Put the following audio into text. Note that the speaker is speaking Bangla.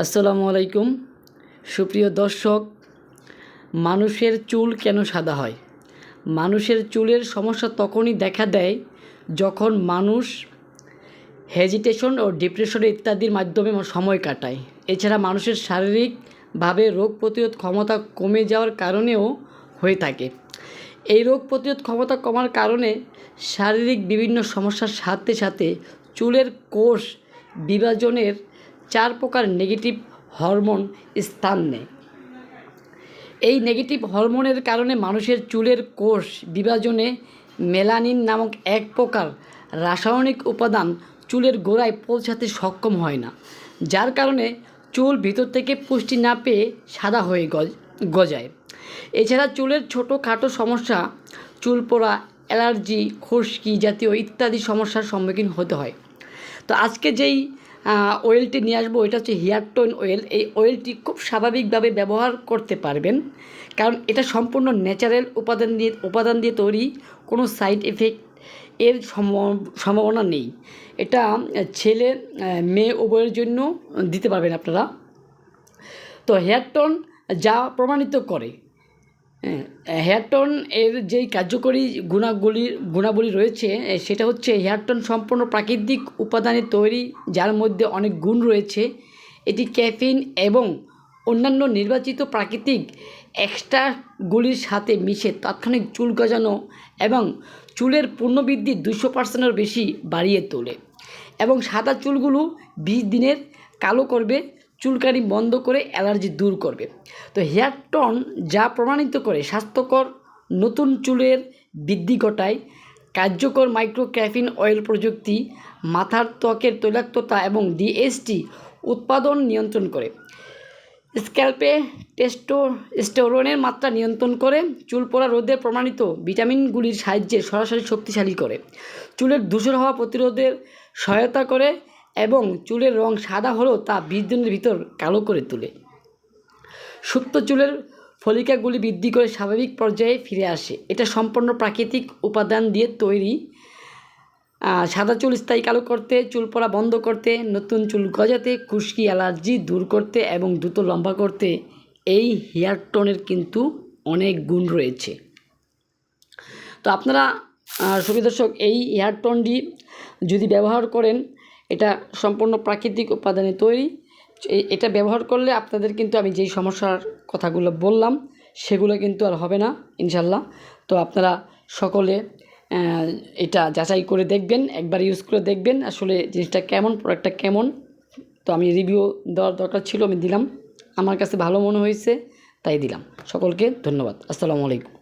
আসসালামু আলাইকুম। সুপ্রিয় দর্শক, মানুষের চুল কেন সাদা হয়? মানুষের চুলের সমস্যা তখনই দেখা দেয় যখন মানুষ হেজিটেশন ও ডিপ্রেশন ইত্যাদির মাধ্যমে সময় কাটায়। এছাড়া মানুষের শারীরিকভাবে রোগ প্রতিরোধ ক্ষমতা কমে যাওয়ার কারণেও হয়ে থাকে। এই রোগ প্রতিরোধ ক্ষমতা কমার কারণে শারীরিক বিভিন্ন সমস্যার সাথে সাথে চুলের কোষ বিভাজনের চার প্রকার নেগেটিভ হরমোন স্থান নেয়। এই নেগেটিভ হরমোনের কারণে মানুষের চুলের কোষ বিভাজনে মেলানিন নামক এক প্রকার রাসায়নিক উপাদান চুলের গোড়ায় পৌঁছাতে সক্ষম হয় না, যার কারণে চুল ভিতর থেকে পুষ্টি না পেয়ে সাদা হয়ে গজ- গজায়। এছাড়া চুলের ছোটো খাটো সমস্যা, চুল পোড়া, অ্যালার্জি, খুশকি জাতীয় ইত্যাদি সমস্যার সম্মুখীন হতে হয়। তো আজকে যেই অয়েলটি নিয়ে আসব এটা হচ্ছে হেয়ার টোন অয়েল এই অয়েলটি খুব স্বাভাবিকভাবে ব্যবহার করতে পারবেন, কারণ এটা সম্পূর্ণ ন্যাচারাল উপাদান দিয়ে উপাদান দিয়ে তৈরি, কোনো সাইড এফেক্ট এর সম্ভাবনা নেই। এটা ছেলে মেয়ে উভয়ের জন্য দিতে পারবেন আপনারা। তো হেয়ার টোন যা প্রমাণিত করে হ্যাঁ, হেয়ার টোন এর যেই কার্যকরী গুণাগুলি গুণাবলী রয়েছে সেটা হচ্ছে হেয়ার টোন সম্পূর্ণ প্রাকৃতিক উপাদানে তৈরি যার মধ্যে অনেক গুণ রয়েছে। এটি ক্যাফিন এবং অন্যান্য নির্বাচিত প্রাকৃতিক এক্সট্রাগুলির সাথে মিশে তাৎক্ষণিক চুল গজানো এবং চুলের পূর্ণবৃদ্ধি দুশো পার্সেন্টের বেশি বাড়িয়ে তোলে। এবং সাদা চুলগুলো বিশ দিনের কালো করবে। চুলকানি বন্ধ করে অ্যালার্জি দূর করবে। তো হেয়ার টন যা প্রমাণিত করে স্বাস্থ্যকর নতুন চুলের বৃদ্ধি ঘটায়, কার্যকর মাইক্রো ক্যাফিন অয়েল প্রযুক্তি, মাথার ত্বকের তৈলাক্ততা এবং ডিএসটি উৎপাদন নিয়ন্ত্রণ করে। স্ক্যাল্পে টেস্টোস্টেরনের মাত্রা নিয়ন্ত্রণ করে, চুল পড়া রোধে প্রমাণিত ভিটামিনগুলির সাহায্যে সরাসরি শক্তিশালী করে। চুলের ধূসর হওয়া প্রতিরোধের সহায়তা করে এবং চুলের রং সাদা হলেও তা বিশ দিনের ভিতর কালো করে তোলে। সুপ্ত চুলের ফলিকাগুলি বৃদ্ধি করে স্বাভাবিক পর্যায়ে ফিরে আসে। এটা সম্পূর্ণ প্রাকৃতিক উপাদান দিয়ে তৈরি। সাদা চুল স্থায়ী কালো করতে চুল পড়া বন্ধ করতে নতুন চুল গজাতে খুশকি অ্যালার্জি দূর করতে এবং দ্রুত লম্বা করতে এই হেয়ার টোনের কিন্তু অনেক গুণ রয়েছে। তো আপনারা আহ, সুবিদর্শক এই হেয়ার টোনটি যদি ব্যবহার করেন এটা সম্পূর্ণ প্রাকৃতিক উপাদানে তৈরি। এটা ব্যবহার করলে আপনাদের কিন্তু আমি যেই সমস্যার কথাগুলো বললাম, সেগুলো কিন্তু আর হবে না, ইনশাল্লাহ। তো আপনারা সকলে এটা যাচাই করে দেখবেন, একবার ইউজ করে দেখবেন আসলে জিনিসটা কেমন, প্রোডাক্টটা কেমন। তো আমি রিভিউ দেওয়ার দরকার ছিল, আমি দিলাম। আমার কাছে ভালো মনে হয়েছে, তাই দিলাম। সকলকে ধন্যবাদ। আসসালামু আলাইকুম।